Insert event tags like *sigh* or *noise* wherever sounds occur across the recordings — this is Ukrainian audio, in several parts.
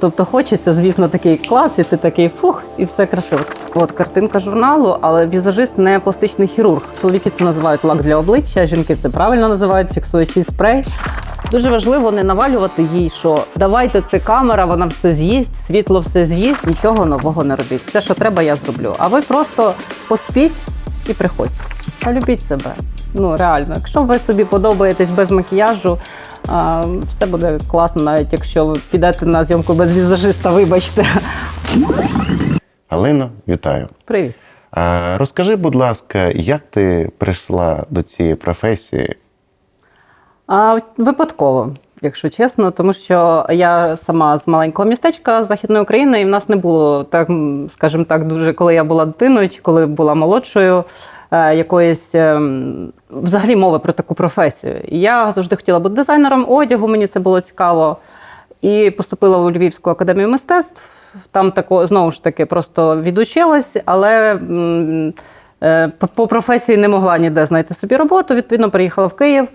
Тобто хочеться, звісно, такий клас, і ти такий фух, і все красиво. От картинка журналу, але візажист не пластичний хірург. Чоловіки це називають лак для обличчя, жінки це правильно називають фіксуючий спрей. Дуже важливо не навалювати їй, що давайте це камера, вона все з'їсть, світло все з'їсть, нічого нового не робіть. Все, що треба, я зроблю. А ви просто поспіть і приходьте. Та любіть себе. Ну реально, якщо ви собі подобаєтесь без макіяжу, все буде класно, навіть якщо ви підете на зйомку без візажиста, вибачте. Галино, вітаю. Привіт. Розкажи, будь ласка, як ти прийшла до цієї професії? А, випадково, якщо чесно, тому що я сама з маленького містечка Західної України, і в нас не було так, скажімо так, дуже коли я була дитиною чи коли була молодшою. Е, Якоїсь ем, взагалі мови про таку професію. І я завжди хотіла бути дизайнером одягу, мені це було цікаво. І поступила у Львівську академію мистецтв. Там тако, знову ж таки просто відучилась, але е, по- професії не могла ніде знайти собі роботу. Відповідно, переїхала в Київ.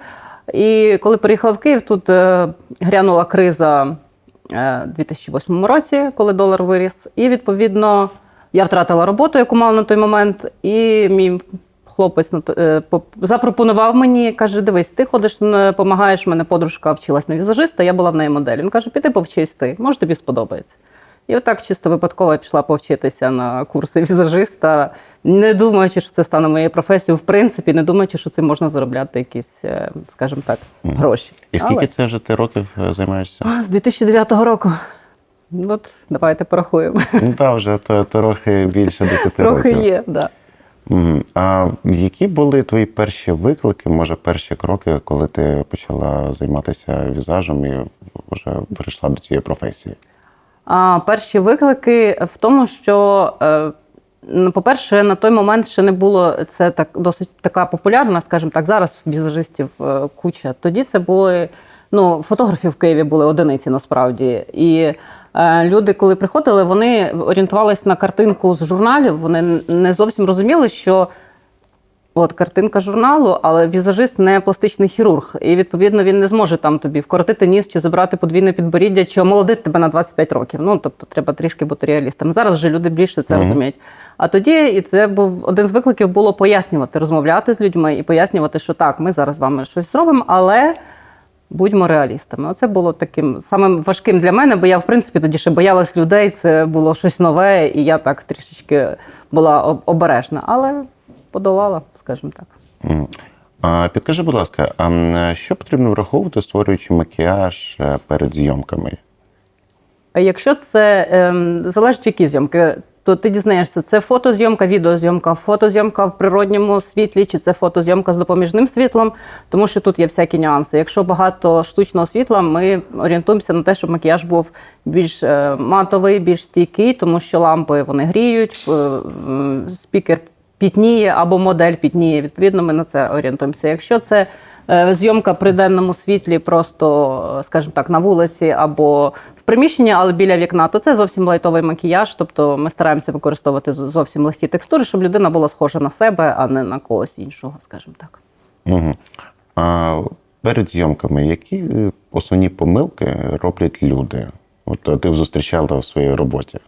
І коли приїхала в Київ, тут е, грянула криза е, у 2008 році, коли долар виріс. І відповідно я втратила роботу, яку мала на той момент. І мій хлопець е, запропонував мені, каже: Дивись, ти ходиш, допомагаєш. Мене подружка вчилась на візажиста, я була в неї модель. Він каже: Піди повчись ти, може тобі сподобається. І отак чисто випадково я пішла повчитися на курси візажиста, не думаючи, що це стане моєю професією, в принципі, не думаючи, що цим можна заробляти якісь, е, скажімо так, гроші. І скільки Але- це вже ти років е, займаєшся? А, з 2009 року. От давайте порахуємо. Ну так, вже то, трохи більше 10 Трохи років. є, да. Мгм. А які були твої перші виклики, може, перші кроки, коли ти почала займатися візажем і вже перейшла до цієї професії? А перші виклики в тому, що, е, ну, по-перше, на той момент ще не було це так досить така популярна, скажімо так, зараз візажистів е, куча. Тоді це були ну, фотографів в Києві були одиниці насправді. І люди, коли приходили, вони орієнтувалися на картинку з журналів. Вони не зовсім розуміли, що От картинка журналу, але візажист не пластичний хірург. І відповідно він не зможе там тобі вкоротити ніс чи забрати подвійне підборіддя, чи омолодити тебе на 25 років. Ну тобто треба трішки бути реалістами. Зараз же люди більше це Мгм. розуміють. А тоді і це був один з викликів було пояснювати, розмовляти з людьми і пояснювати, що так, ми зараз з вами щось зробимо, але. Будьмо реалістами. Оце було таким самим важким для мене, бо я, в принципі, тоді ще боялась людей. Це було щось нове, і я так трішечки була обережна, але подолала, скажімо так. Підкажи, будь ласка, а що потрібно враховувати, створюючи макіяж е, перед зйомками? Якщо це ем, залежить які зйомки, то ти дізнаєшся, це фотозйомка, відеозйомка, фотозйомка в природньому світлі, чи це фотозйомка з допоміжним світлом, тому що тут є всякі нюанси. Якщо багато штучного світла, ми орієнтуємося на те, щоб макіяж був більш е, матовий, більш стійкий, тому що лампи вони гріють, е, спікер пітніє або модель пітніє. Відповідно, ми на це орієнтуємося. Якщо це зйомка при денному світлі, просто, е, скажімо так, на вулиці або в приміщенні, але біля вікна, то це зовсім лайтовий макіяж. Тобто ми стараємося використовувати зовсім легкі текстури, щоб людина була схожа на себе, а не на когось іншого, скажімо так. Угу. А перед зйомками, які е, основні помилки роблять люди? От е, ти зустрічала в своїй роботі.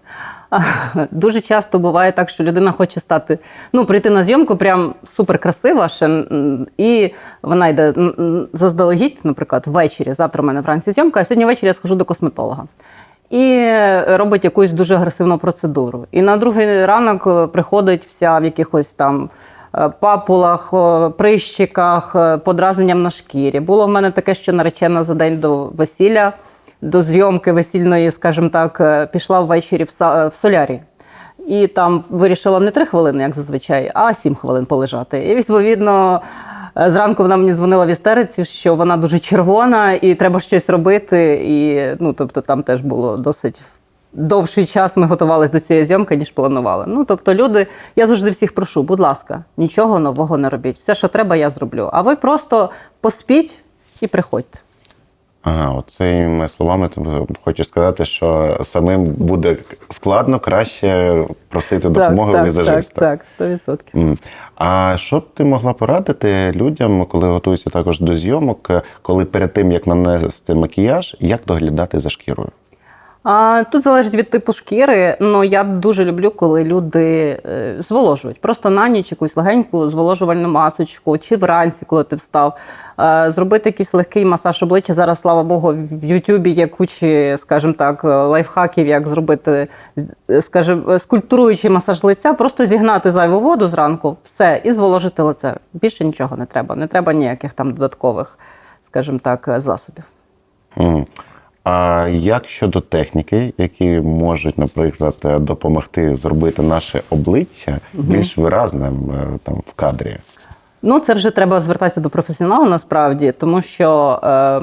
*laughs* Дуже часто буває так, що людина хоче стати, ну, прийти на зйомку, прям супер красива, ще, і вона йде заздалегідь, наприклад, ввечері. Завтра в мене вранці зйомка, а сьогодні ввечері я схожу до косметолога. І робить якусь дуже агресивну процедуру. І на другий ранок е, приходить вся в якихось там е, папулах, е, прищиках, подразненням на шкірі. Було в мене таке, що наречена за день до весілля, до зйомки весільної, скажімо так, е, пішла ввечері в, солярі. І там вирішила не три хвилини, як зазвичай, а сім хвилин полежати. І відповідно. е, Зранку вона мені дзвонила в істериці, що вона дуже червона і треба щось робити. І ну, тобто, там теж було досить довший час. Ми готувалися до цієї зйомки, ніж планували. Ну тобто, люди, я завжди всіх прошу, будь ласка, нічого нового не робіть. Все, що треба, я зроблю. А ви просто поспіть і приходьте. Ага, от цими словами ти хочеш сказати, що самим буде складно краще просити допомоги так, візажиста. Так, так, 100%. А що б ти могла порадити людям, коли готуються також до зйомок, коли перед тим як нанести макіяж, як доглядати за шкірою? Тут залежить від типу шкіри. Ну я дуже люблю, коли люди е, зволожують. Просто на ніч якусь легеньку зволожувальну масочку, чи вранці, коли ти встав. Е, зробити якийсь легкий масаж обличчя. Зараз, слава Богу, в Ютубі є кучі, скажімо так, е, лайфхаків, як зробити, скажімо, скульптуруючий масаж лиця, просто зігнати зайву воду зранку, все, і зволожити лице. Більше нічого не треба. Не треба ніяких там додаткових, скажімо так, засобів. Мгм. А як щодо техніки, які можуть, наприклад, допомогти зробити наше обличчя більш виразним е, там в кадрі? Ну, це вже треба звертатися до професіонала насправді, тому що е,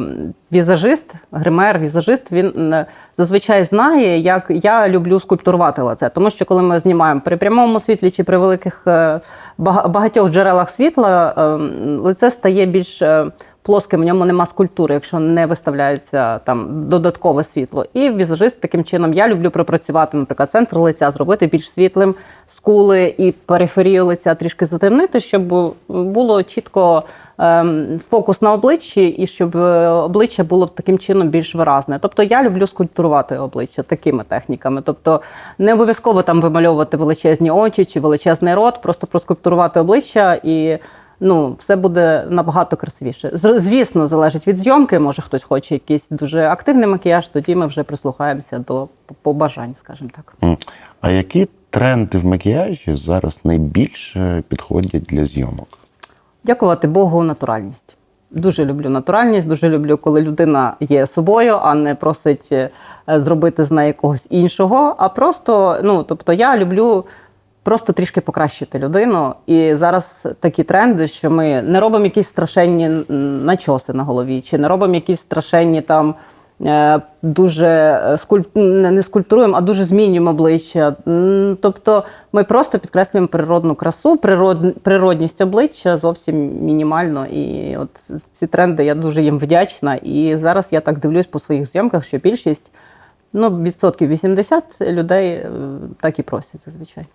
візажист, гример, візажист, він е, зазвичай знає, як я люблю скульптурувати лице. Тому що коли ми знімаємо при прямому світлі чи при великих е, багатьох джерелах світла, е, лице стає більш е, плоским, в ньому нема скульптури, якщо не виставляється там додаткове світло. І візажист таким чином я люблю пропрацювати, наприклад, центр лиця, зробити більш світлим скули і периферію лиця трішки затемнити, щоб було чітко ем, фокус на обличчі, і щоб обличчя було таким чином більш виразне. Тобто я люблю скульптурувати обличчя такими техніками. Тобто не обов'язково там вимальовувати величезні очі чи величезний рот, просто проскульптурувати обличчя і. Ну, все буде набагато красивіше. Звісно, залежить від зйомки. Може, хтось хоче якийсь дуже активний макіяж, тоді ми вже прислухаємося до побажань, скажімо так. А які тренди в макіяжі зараз найбільше підходять для зйомок? Дякувати Богу, натуральність. Дуже люблю натуральність, дуже люблю, коли людина є собою, а не просить е, зробити з неї когось іншого. А просто, ну тобто, я люблю просто трішки покращити людину. І зараз такі тренди, що ми не робимо якісь страшенні начоси на голові, чи не робимо якісь страшенні там. е, Дуже е, скульп... не скульптуруємо, а дуже змінюємо обличчя. Тобто ми просто підкреслюємо природну красу, природ... природність обличчя зовсім мінімально. І от ці тренди я дуже їм вдячна. І зараз я так дивлюсь по своїх зйомках, що більшість, ну, відсотків 80 людей е, так і просять зазвичай.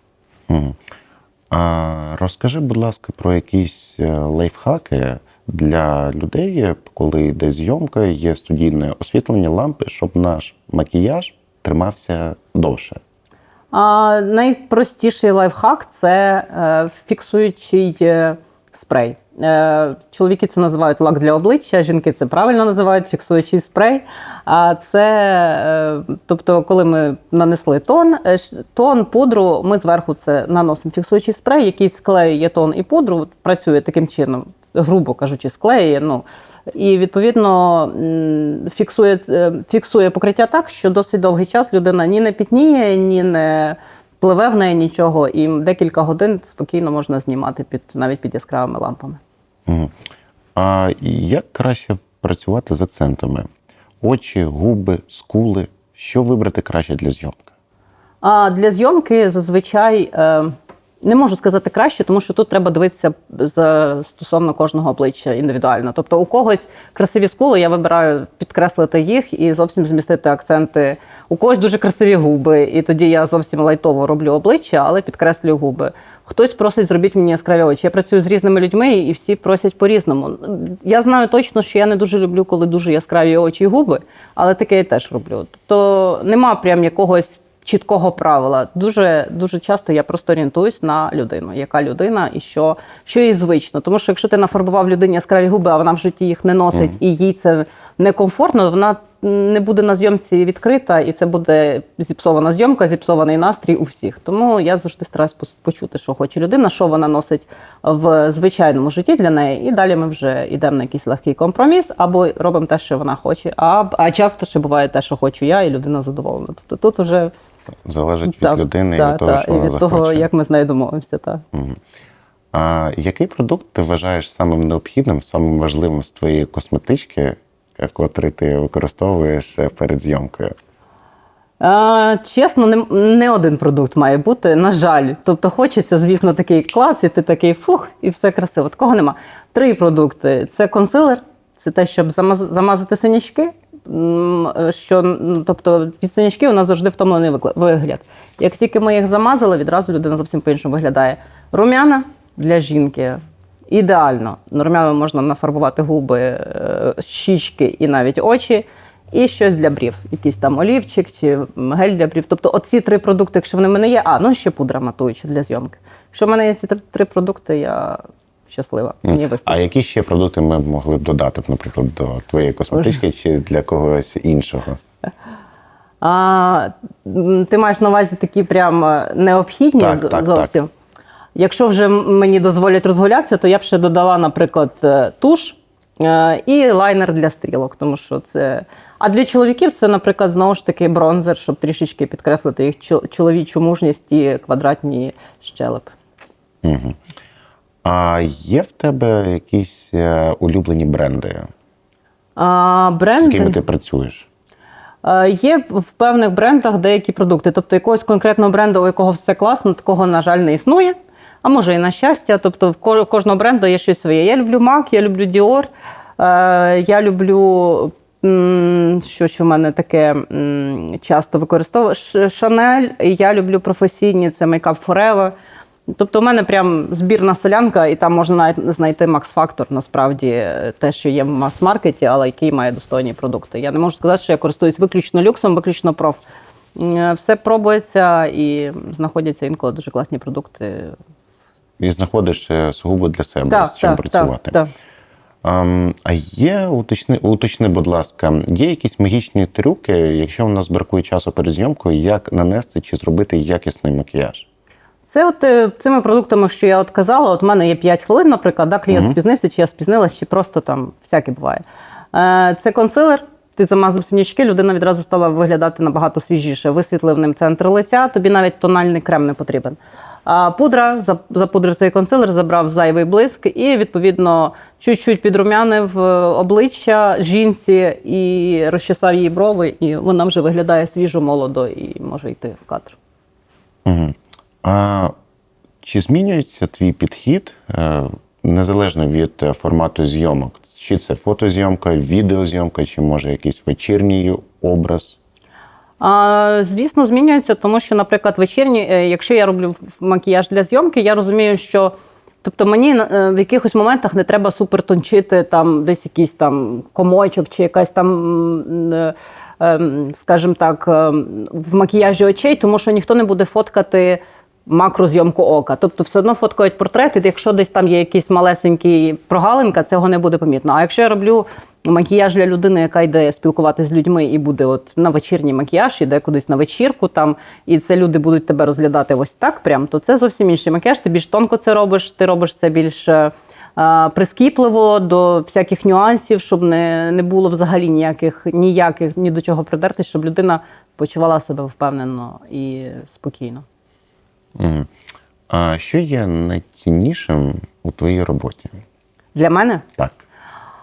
А розкажи, будь ласка, про якісь е, лайфхаки для людей, коли йде зйомка, є студійне освітлення лампи, щоб наш макіяж тримався довше. А найпростіший лайфхак це е, фіксуючий е, спрей. Е, чоловіки це називають лак для обличчя, жінки це правильно називають фіксуючий спрей. А це, е, тобто, коли ми нанесли тон, е, тон, пудру, ми зверху це наносимо фіксуючий спрей, який склеює тон і пудру, працює таким чином, грубо кажучи, склеює. Ну, і відповідно фіксує, фіксує покриття так, що досить довгий час людина ні не пітніє, ні не пливе в неї нічого, і декілька годин спокійно можна знімати під навіть під яскравими лампами. А як краще працювати з акцентами? Очі, губи, скули. Що вибрати краще для зйомки? А для зйомки зазвичай е, не можу сказати краще, тому що тут треба дивитися за стосовно кожного обличчя індивідуально. Тобто у когось красиві скули, я вибираю підкреслити їх і зовсім змістити акценти. У когось дуже красиві губи, і тоді я зовсім лайтово роблю обличчя, але підкреслюю губи. Хтось просить зробіть мені яскраві очі. Я працюю з різними людьми, і всі просять по-різному. Я знаю точно, що я не дуже люблю, коли дуже яскраві очі і губи, але таке я теж роблю. Тобто нема прям якогось чіткого правила. Дуже дуже часто я просто орієнтуюсь на людину, яка людина і що, що їй звично. Тому що якщо ти нафарбував людині яскраві губи, а вона в житті їх не носить, Мгм. і їй це некомфортно, вона не буде на зйомці відкрита, і це буде зіпсована зйомка, зіпсований настрій у всіх. Тому я завжди стараюсь почути, що хоче людина, що вона носить в звичайному житті для неї, і далі ми вже йдемо на якийсь легкий компроміс, або робимо те, що вона хоче. А, а часто ще буває те, що хочу я, і людина задоволена. Тобто тут уже Залежить від Так, людини і від того, та, що і вона від захоче. того, як ми з нею домовимося. Та. Мгм. А який продукт ти вважаєш самим необхідним, самим важливим з твоєї косметички, котрий ти використовуєш е, перед зйомкою? А, чесно, не, не один продукт має бути, на жаль. Тобто хочеться, звісно, такий клац, і ти такий фух, і все красиво. Такого нема. Три продукти: це консилер, це те, щоб замаз- замазати синячки. Е, Що, тобто, від синячків у нас завжди втомлений вигляд. Як тільки ми їх замазали, відразу людина зовсім по-іншому виглядає. Рум'яна для жінки. Ідеально. Рум'янами можна нафарбувати губи, е, щічки і навіть очі. і щось для брів, якийсь там олівчик чи гель для брів. Тобто, оці три продукти, якщо вони в мене є, а ну ще пудра матуюча для зйомки. Якщо в мене є ці три, три продукти, я щаслива. Мені А які ще продукти ми могли б додати, наприклад, до твоєї косметички чи для когось іншого? А, ти маєш на увазі такі прям е, необхідні Так, так, зовсім. Якщо вже мені дозволять розгулятися, то я б ще додала, наприклад, е, туш е, і лайнер для стрілок, тому що це. А для чоловіків це, наприклад, знову ж таки бронзер, щоб трішечки підкреслити їх чоловічу мужність і квадратні щелепи. Угу. А є в тебе якісь е, улюблені бренди, А, з ким ти працюєш? Є в певних брендах деякі продукти. Тобто якогось конкретного бренду, у якого все класно, такого, на жаль, не існує. А може і на щастя. Тобто в ко- кожного бренду є щось своє. Я люблю MAC, я люблю Dior, е, я люблю. Що ж у мене таке часто використовую Ш- Chanel, і я люблю професійні, це Makeup Forever. Тобто, у мене прям збірна солянка, і там можна знайти Max-Factor, насправді е, те, що є в мас-маркеті, але який має достойні продукти. Я не можу сказати, що я користуюсь виключно люксом, виключно проф. Е, Все пробується і знаходяться інколи дуже класні продукти. І знаходиш е, сугубо для себе, Так, з чим так, працювати. так, так. А є, уточни, уточни, будь ласка, є якісь магічні трюки, якщо в нас бракує часу перед зйомкою, як нанести чи зробити якісний макіяж? Це от е, цими продуктами, що я от казала, от в мене є 5 хвилин, наприклад, да, клієнт Мгм. спізнився, чи я спізнилась, чи просто там всяке буває. Е, це консилер. Ти замазав синячки, людина відразу стала виглядати набагато свіжіше. Висвітлив ним центр лиця, тобі навіть тональний крем не потрібен. А пудра, за- запудрив цей консилер, забрав зайвий блиск і, відповідно, чуть-чуть підрумянив е, обличчя жінці і розчесав її брови, і вона вже виглядає свіжо, молодо і може йти в кадр. Угу. А чи змінюється твій підхід е, незалежно від е, формату зйомок? Чи це фотозйомка, відеозйомка, чи може якийсь вечірній образ? А, звісно, змінюється, тому що, наприклад, вечірні, е, якщо я роблю макіяж для зйомки, я розумію, що тобто мені е, в якихось моментах не треба супер тончити там десь якийсь там комочок чи якась там. е, ем, Скажімо так, ем, в макіяжі очей, тому що ніхто не буде фоткати макрозйомку ока. Тобто все одно фоткають портрет, і якщо десь там є якийсь малесенький прогалинка, цього не буде помітно. А якщо я роблю макіяж для людини, яка йде спілкуватися з людьми і буде от на вечірній макіяж, іде кудись на вечірку, там, і це люди будуть тебе розглядати ось так, прям, то це зовсім інший макіяж. Ти більш тонко це робиш, ти робиш це більш. е, Прискіпливо до всяких нюансів, щоб не, не було взагалі ніяких ніяких ні до чого придертись, щоб людина почувала себе впевнено і спокійно. Угу. А що є найціннішим у твоїй роботі? Для мене Так.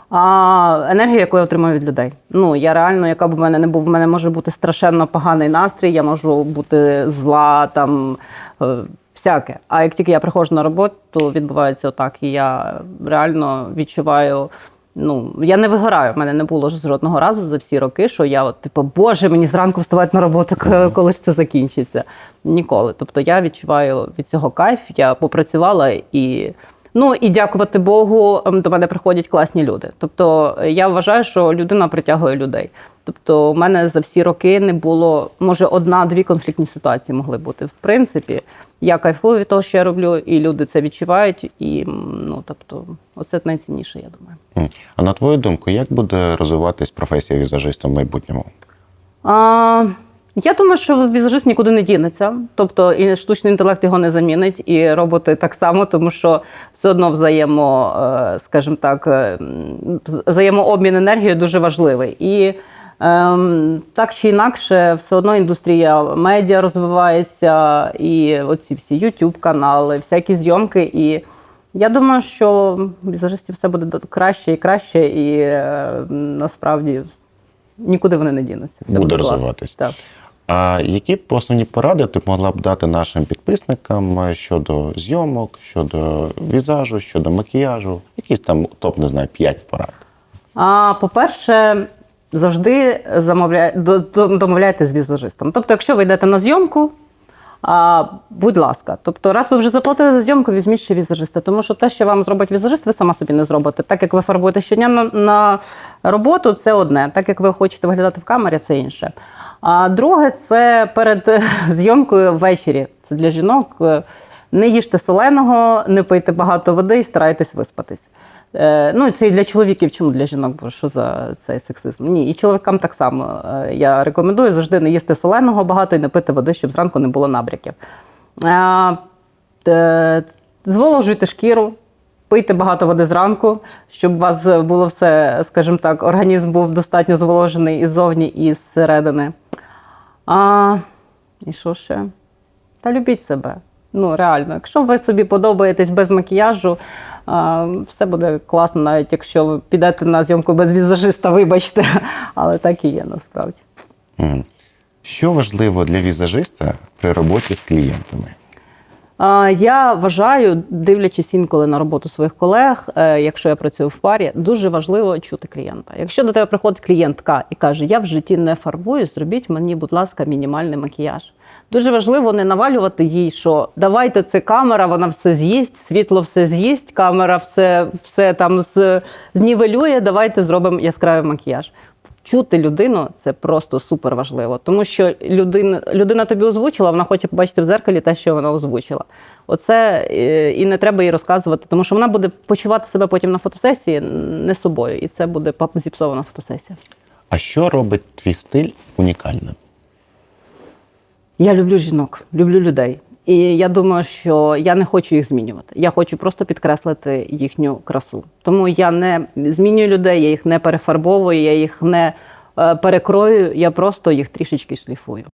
А енергія, яку я отримую від людей. Ну я реально, яка б в мене не був, в мене може бути страшенно поганий настрій, я можу бути зла, там е, всяке. А як тільки я приходжу на роботу, то відбувається отак. І я реально відчуваю. Ну, я не вигораю. В мене не було ж жодного разу за всі роки, що я, от, типу, Боже, мені зранку вставати на роботу, коли ж це закінчиться. Ніколи. Тобто я відчуваю від цього кайф, я попрацювала і. Ну і дякувати Богу, ем, до мене приходять класні люди. Тобто е, я вважаю, що людина притягує людей. Тобто, у мене за всі роки не було, може, одна-дві конфліктні ситуації могли бути. В принципі, я кайфую від того, що я роблю, і люди це відчувають. І ну тобто, оце найцінніше, я думаю. А на твою думку, як буде розвиватись професія візажиста в майбутньому? А, я думаю, що візажист нікуди не дінеться. Тобто і штучний інтелект його не замінить, і роботи так само, тому що все одно взаємо, е, скажімо так, е, взаємообмін енергією дуже важливий. І ем, так чи інакше, все одно індустрія медіа розвивається, і оці всі youtube канали всякі зйомки. І я думаю, що візажистів все буде краще і краще, і е, насправді нікуди вони не дінуться. Все Буде розвиватись. Так. А які б основні поради ти могла б дати нашим підписникам е, щодо зйомок, щодо візажу, щодо макіяжу? Якісь там топ, не знаю, 5 порад. А по-перше, завжди замовляй, до- до- домовляйте з візажистом. Тобто, якщо ви йдете на зйомку, А, будь ласка, тобто, раз ви вже заплатили за зйомку, візьміть ще візажиста, тому що те, що вам зробить візажист, ви сама собі не зробите. Так як ви фарбуєте щодня на, на роботу, це одне. Так як ви хочете виглядати в камері, це інше. А друге, це перед е, зйомкою ввечері. Це для жінок. Е, Не їжте соленого, не пийте багато води і старайтесь виспатись. Е, ну, це і для чоловіків, чому для жінок, бо що за цей сексизм? Ні, і чоловікам так само. Е, я рекомендую завжди не їсти соленого багато і не пити води, щоб зранку не було набряків. Е, е, зволожуйте шкіру, пийте багато води зранку, щоб у вас було все, скажімо так, організм був достатньо зволожений і ззовні, і зсередини. А, і що ще? Та любіть себе. Ну, реально, якщо ви собі подобаєтесь без макіяжу, а, все буде класно, навіть якщо ви підете на зйомку без візажиста, вибачте. Але так і є насправді. Що важливо для візажиста при роботі з клієнтами? Я вважаю, дивлячись інколи на роботу своїх колег, е, якщо я працюю в парі, дуже важливо чути клієнта. Якщо до тебе приходить клієнтка і каже, я в житті не фарбуюсь, зробіть мені, будь ласка, мінімальний макіяж. Дуже важливо не навалювати їй, що давайте це камера, вона все з'їсть, світло все з'їсть, камера все, все там з- знівелює. Давайте зробимо яскравий макіяж. Чути людину це просто супер важливо, тому що людина, людина тобі озвучила, вона хоче побачити в зеркалі те, що вона озвучила. Оце е, і не треба їй розказувати, тому що вона буде почувати себе потім на фотосесії не собою, і це буде зіпсована фотосесія. А що робить твій стиль унікальним? Я люблю жінок, люблю людей. І я думаю, що я не хочу їх змінювати. Я хочу просто підкреслити їхню красу. Тому я не змінюю людей, я їх не перефарбовую, я їх не е, перекрою, я просто їх трішечки шліфую.